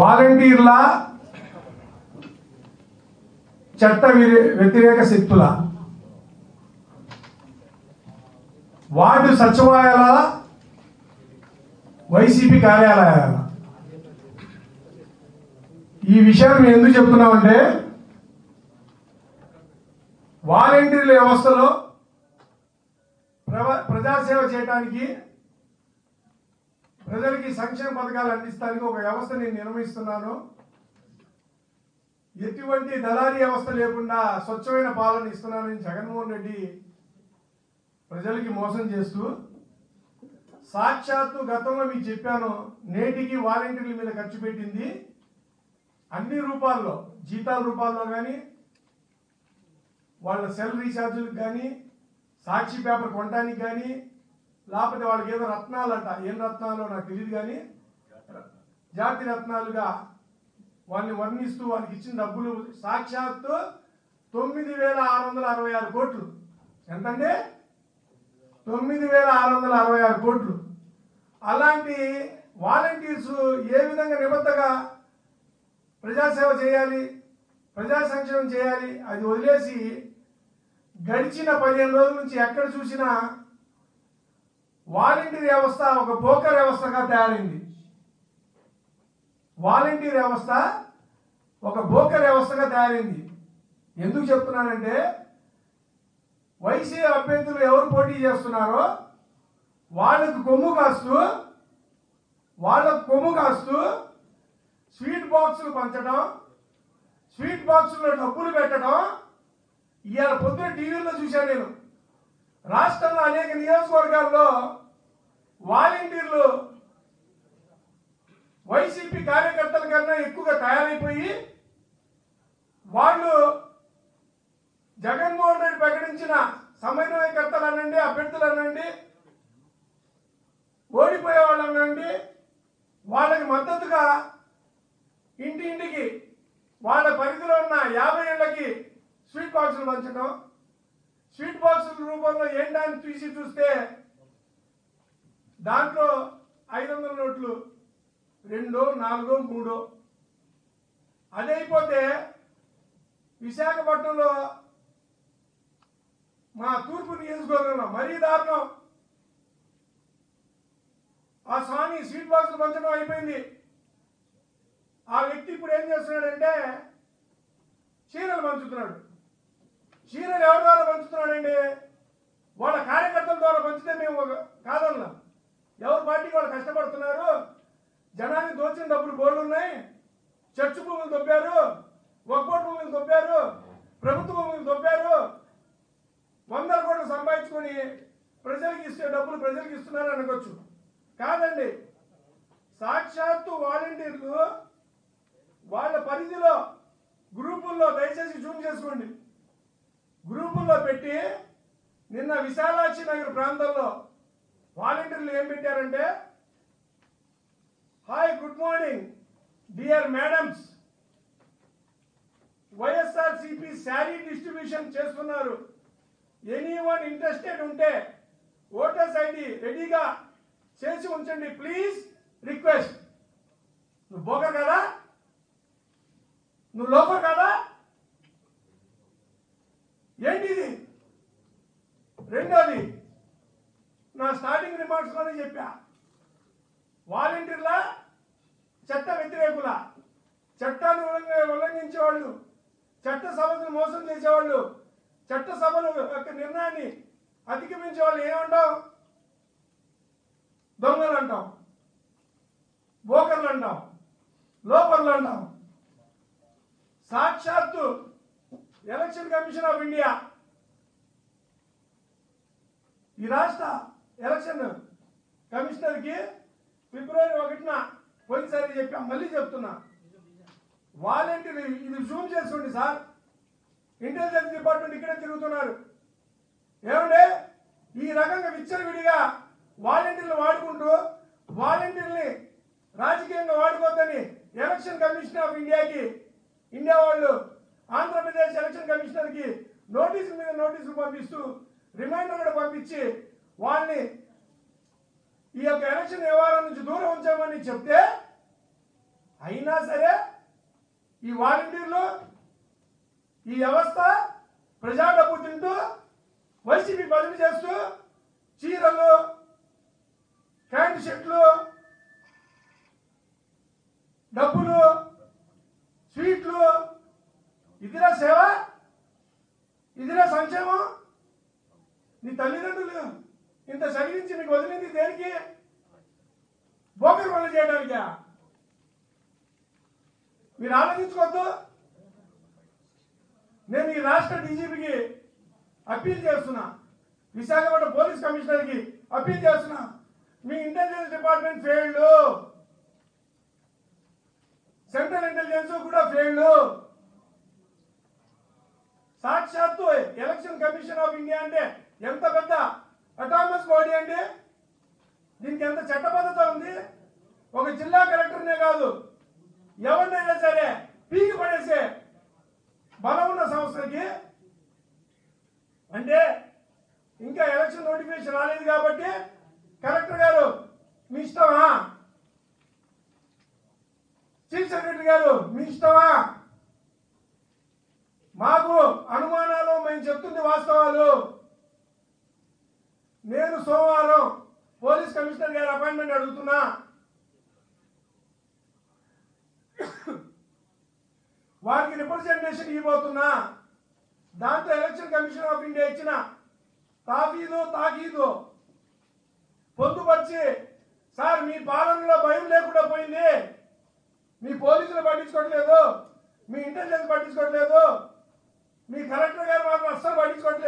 వాలంటీర్ల చట్ట వ్యతిరేక శక్తుల. వార్డు సచివాలయాల వైసీపీ కార్యాలయాల. ఈ విషయాన్ని మేము ఎందుకు చెప్తున్నామంటే వాలంటీర్ల వ్యవస్థలో ప్రవ- ప్రజాసేవ చేయడానికి ప్రజలకి సంక్షేమ పథకాలు అందిస్తానికి ఒక వ్యవస్థ నేను నిర్మిస్తున్నాను. ఎటువంటి దళారీ వ్యవస్థ లేకుండా స్వచ్ఛమైన పాలన ఇస్తున్నానని జగన్మోహన్ రెడ్డి ప్రజలకి మోసం చేస్తూ సాక్షాత్తు గతంలో మీకు చెప్పాను నేటికి వాలంటీర్ల మీద ఖర్చు పెట్టింది అన్ని రూపాల్లో జీతాల రూపాల్లో కానీ వాళ్ళ సెల్ రీఛార్జీలకు కానీ సాక్షి పేపర్ కొనడానికి కానీ లేకపోతే వాళ్ళకి ఏదో రత్నాలు అంట ఏం రత్నాలు నాకు తెలియదు కానీ జాతి రత్నాలుగా వాళ్ళని వర్ణిస్తూ వాళ్ళకి ఇచ్చిన డబ్బులు సాక్షాత్తు తొమ్మిది వేల ఆరు వందల అరవై ఆరు కోట్లు. ఎంతండి? తొమ్మిది వేల ఆరు వందల అరవై ఆరు కోట్లు. అలాంటి వాలంటీర్స్ ఏ విధంగా నిబద్ధగా ప్రజాసేవ చేయాలి ప్రజా సంక్షేమం చేయాలి అది వదిలేసి గడిచిన పదిహేను రోజుల నుంచి ఎక్కడ చూసినా వాలంటీర్ వ్యవస్థ ఒక పోకర్ వ్యవస్థగా తయారైంది. వాలంటీర్ వ్యవస్థ ఒక బోకర్ వ్యవస్థగా తయారైంది. ఎందుకు చెప్తున్నానంటే వైసీ అభ్యర్థులు ఎవరు పోటీ చేస్తున్నారో వాళ్ళకు కొమ్ము కాస్తూ వాళ్ళకు కొమ్ము కాస్తూ స్వీట్ బాక్సులు పంచడం స్వీట్ బాక్సుల్లో డబ్బులు పెట్టడం ఇవాళ పొద్దున టీవీలో చూశాను నేను. రాష్ట్రంలో అనేక నియోజకవర్గాల్లో వాలంటీర్లు వైసీపీ కార్యకర్తల కన్నా ఎక్కువగా తయారైపోయి వాళ్ళు జగన్మోహన్ రెడ్డి ప్రకటించిన సమన్వయకర్తలు అనండి అభ్యర్థులు అనండి ఓడిపోయే వాళ్ళు అనండి వాళ్ళకి మద్దతుగా ఇంటి ఇంటికి వాళ్ళ పరిధిలో ఉన్న యాభై ఏళ్ళకి స్వీట్ బాక్సులు పంచడం స్వీట్ బాక్సుల రూపంలో ఏంటని చూసి చూస్తే దాంట్లో ఐదు వందల నోట్లు రెండో నాలుగో మూడో. అదైపోతే విశాఖపట్నంలో మా తూర్పు నియోజకవర్గంలో మరీ దారుణం. ఆ స్వామి స్వీట్ బాక్స్ పంచడం అయిపోయింది. ఆ వ్యక్తి ఇప్పుడు ఏం చేస్తున్నాడంటే చీరలు పంచుతున్నాడు. చీరలు ఎవరి ద్వారా పంచుతున్నాడండి వాళ్ళ కార్యకర్తల ద్వారా పంచితే మేము కాదన్నా. ఎవరి పార్టీకి వాళ్ళు కష్టపడుతున్నారు? జనానికి దోచిన డబ్బులు బోర్డు ఉన్నాయి. చర్చ్ భూములు దొబ్బారు ఒక్కోటి భూములు దొబ్బారు ప్రభుత్వ భూములు దొబ్బారు వందల కోట్లు సంపాదించుకొని ప్రజలకు ఇస్తే డబ్బులు ప్రజలకు ఇస్తున్నారు అనుకోవచ్చు. కాదండి. సాక్షాత్తు వాలంటీర్లు వాళ్ళ పరిధిలో గ్రూపుల్లో దయచేసి జూమ్ చేసుకోండి. గ్రూపుల్లో పెట్టి నిన్న విశాలాక్షి నగర్ ప్రాంతంలో వాలంటీర్లు ఏం పెట్టారంటే hi good morning dear madams. YSR CP sari distribution చేస్తున్నారు. ఎనీ వన్ ఇంట్రెస్టెడ్ ఉంటే ఓటర్స్ ఐడి రెడీగా చేసి ఉంచండి ప్లీజ్ రిక్వెస్ట్. నువ్వు బోకర్ కదా? నువ్వు లోపర్ కదా? ఏంటిది? రెండోది నా స్టార్టింగ్ రిమార్క్స్లోనే చెప్పా. వాలంటీర్ల చట్ట వ్యతిరేకుల. చట్టాన్ని ఉల్లంఘించేవాళ్ళు చట్ట సభను మోసం చేసేవాళ్ళు చట్ట సభలు యొక్క నిర్ణయాన్ని అధిగమించే వాళ్ళు ఏమంటాం దొంగలు అంటాం బోకర్లు అంటాం లోపర్లు అంటాం సాక్షాత్తు ఎలక్షన్ కమిషన్ ఆఫ్ ఇండియా. ఈ రాష్ట్ర ఎలక్షన్ కమిషనర్కి ఫిబ్రవరి ఒకటిన పోయినసారి చెప్పా మళ్ళీ చెప్తున్నా. వాలంటీర్ ఇది? జూమ్ చేసుకోండి సార్. ఇంటెలిజెన్స్ డిపార్ట్మెంట్ ఇక్కడే తిరుగుతున్నారు. ఏమంటే ఈ రకంగా విచ్చలవిడిగా వాలంటీర్లు వాడుకుంటూ వాలంటీర్ని రాజకీయంగా వాడుకోవద్దని ఎలక్షన్ కమిషన్ ఆఫ్ ఇండియాకి ఇండియా వాళ్ళు ఆంధ్రప్రదేశ్ ఎలక్షన్ కమిషనర్కి నోటీసుల మీద నోటీసులు పంపిస్తూ రిమైండర్ కూడా పంపించి వాడిని ఈ యొక్క ఎలక్షన్ వ్యవహారం నుంచి దూరం ఉంచామని చెప్తే అయినా సరే ఈ వాలంటీర్లు ఈ వ్యవస్థ ప్రజా డబ్బు తింటూ వైసీపీ బదిలీ చేస్తూ చీరలు ప్యాంట్ షర్ట్లు డబ్బులు స్వీట్లు ఇదిరా సేవ ఇదిరా సంక్షేమం నీ తల్లిదండ్రులు ఇంత చదివించి నీకు వదిలింది దేనికి? బోకర్ పనులు చేయడానికా? మీరు ఆలోచించుకోవద్దు. నేను ఈ రాష్ట్ర డీజీపీకి అప్పీల్ చేస్తున్నా. విశాఖపట్నం పోలీస్ కమిషనర్కి అప్పీల్ చేస్తున్నా. మీ intelligence department failed. Central intelligence కూడా ఫెయిల్డ్. సాక్షాత్తు ఎలక్షన్ కమిషన్ ఆఫ్ ఇండియా అంటే ఎంత పెద్ద అటానమస్ బాడీ అండి. దీనికి ఎంత చట్టబద్ధత ఉంది? ఒక జిల్లా కలెక్టర్నే కాదు ఎవరినైనా సరే పీకి పడేసే బలం ఉన్న సంస్థకి. అంటే ఇంకా ఎలక్షన్ నోటిఫికేషన్ రాలేదు కాబట్టి కలెక్టర్ గారు మీ ఇష్టమా? చీఫ్ సెక్రటరీ గారు మీ ఇష్టమా మాకు అనుమానాలు మేము చెప్తుంది వాస్తవాలు నేను సోమవారం పోలీస్ కమిషనర్ గారి అపాయింట్మెంట్ అడుగుతున్నా. వారికి రిప్రజెంటేషన్ ఇవ్వబోతున్నా. దాంట్లో ఎలక్షన్ కమిషన్ ఆఫ్ ఇండియా ఇచ్చిన తాకీదు తాకీదు పొందుపరిచి సార్ మీ పాలనలో భయం లేకుండా పోయింది. మీ పోలీసులు పట్టించుకోవట్లేదు. మీ ఇంటెలిజెన్స్ పట్టించుకోవట్లేదు. మీ కలెక్టర్ గారు మాత్రం అస్సలు పట్టించుకోవట్లేదు.